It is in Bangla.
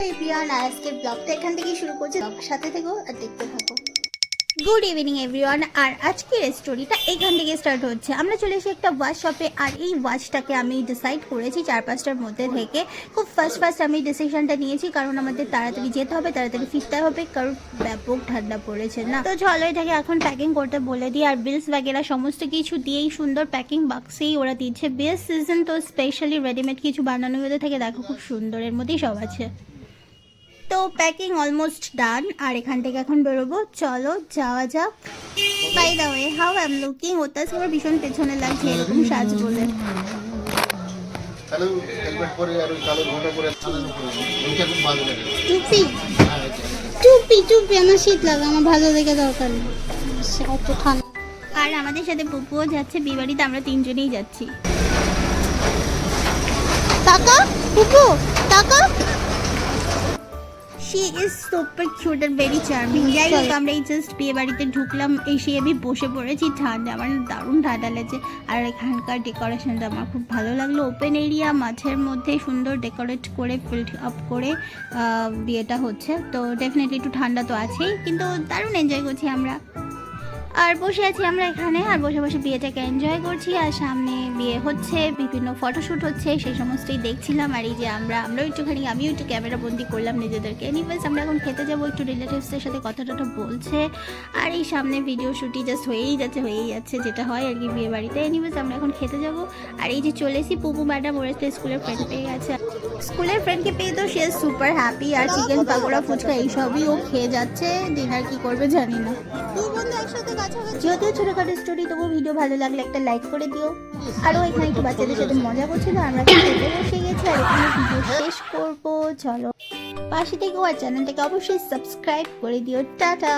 এভরিওয়ান ব্লগটা এখান থেকেই শুরু করছি। থেকো থাকো। গুড ইভিনিং এভরিওয়ান আর আজকের স্টোরিটা এখান থেকে স্টার্ট হচ্ছে। আমরা চলে এসেছি একটা ওয়াচ শপে আর এই ওয়াচটাকে আমি ডিসাইড করেছি চার পাঁচটার মধ্যে থেকে। খুব ফার্স্ট ফার্স্ট আমি ডিসিশনটা নিয়েছি, কারণ আমাদের তাড়াতাড়ি যেতে হবে, তাড়াতাড়ি ফিরতে হবে, কারণ ব্যাপক ঠান্ডা পড়েছে না। তো চলো এটাকে এখন প্যাকিং করতে বলে দিই, আর বিলস বাগেরা সমস্ত কিছু দিয়েই সুন্দর প্যাকিং বাক্সেই ওরা দিচ্ছে। বেস্ট সিজন তো স্পেশালি রেডিমেড কিছু বানানোর মধ্যে থেকে, দেখো খুব সুন্দর এর মধ্যেই সব আছে। তো প্যাকিং অলমোস্ট ডান আর এখান থেকে এখন বেরোবো। চলো যাওয়া যাক। By the way how I am looking ওটা আমার ভীষণ পেছনে লাগছে এরকম সাজ বলে ভালো লাগে। টুপি? টুপি টুপি আমার শীত লাগে আমার ভালো লেগে দরকার নেই। একটু ঠান্ডা আর আমাদের সাথে পুপুও যাচ্ছে বিবাড়িতে আমরা তিনজনেই যাচ্ছি। টাকা পুপু টাকা শি ইজ সুপার কিউট আর ভেরি চার্মিং যাই হোক আমরা এই জাস্ট বিয়ে বাড়িতে ঢুকলাম এসে আমি বসে পড়েছি। ঠান্ডা আমার দারুণ ঠান্ডা লাগছে। আর এখানকার ডেকোরেশনটা আমার খুব ভালো লাগল। ওপেন এরিয়া মাঝের মধ্যে সুন্দর ডেকোরেট করে ফিল্ড আপ করে বিয়েটা হচ্ছে। তো ডেফিনেটলি একটু ঠান্ডা তো আছেই কিন্তু দারুণ এনজয় করছি আমরা। আর বসে আছি আমরা এখানে, আর বসে বসে বিয়েটাকে এনজয় করছি, আর সামনে বিয়ে হচ্ছে, বিভিন্ন ফটোশ্যুট হচ্ছে, সেই সমস্তই দেখছিলাম, আর এই যে আমরা, আমরাও একটুখানি, আমিও একটু ক্যামেরা বন্দি করলাম নিজেদেরকে। এনিওয়েজ আমরা এখন খেতে যাব, একটু রিলেটিভসদের সাথে কথা টথা বলছে, আর এই সামনে ভিডিও শুটই জাস্ট হয়েই যাচ্ছে হয়েই যাচ্ছে, যেটা হয় আর কি বিয়ে বাড়িতে। এনিওয়েজ আমরা এখন খেতে যাব, আর এই যে চলে এসেছি, পুপু ম্যাডাম ওর একটা স্কুলের ফ্রেন্ড পেয়ে গেছে। স্কুলের ফ্রেন্ডকে পেয়ে তো সে সুপার হ্যাপি আর চিকেন পাকোড়া, ফুচকা, এইসবই ও খেয়ে যাচ্ছে ডিনার কি করবে জানি না। দুই বন্ধু একসাথে যদিও ছোটখাটো স্টোরি তবু ভিডিও ভালো লাগলে একটা লাইক করে দিও। আরও এখানে একটু বাচ্চাদের সাথে মজা করছিল, আমরা বসে গেছি, আর এখানে ভিডিও শেষ করব, চলো। পাশে থেকে আর চ্যানেলটাকে অবশ্যই সাবস্ক্রাইব করে দিও। টাটা।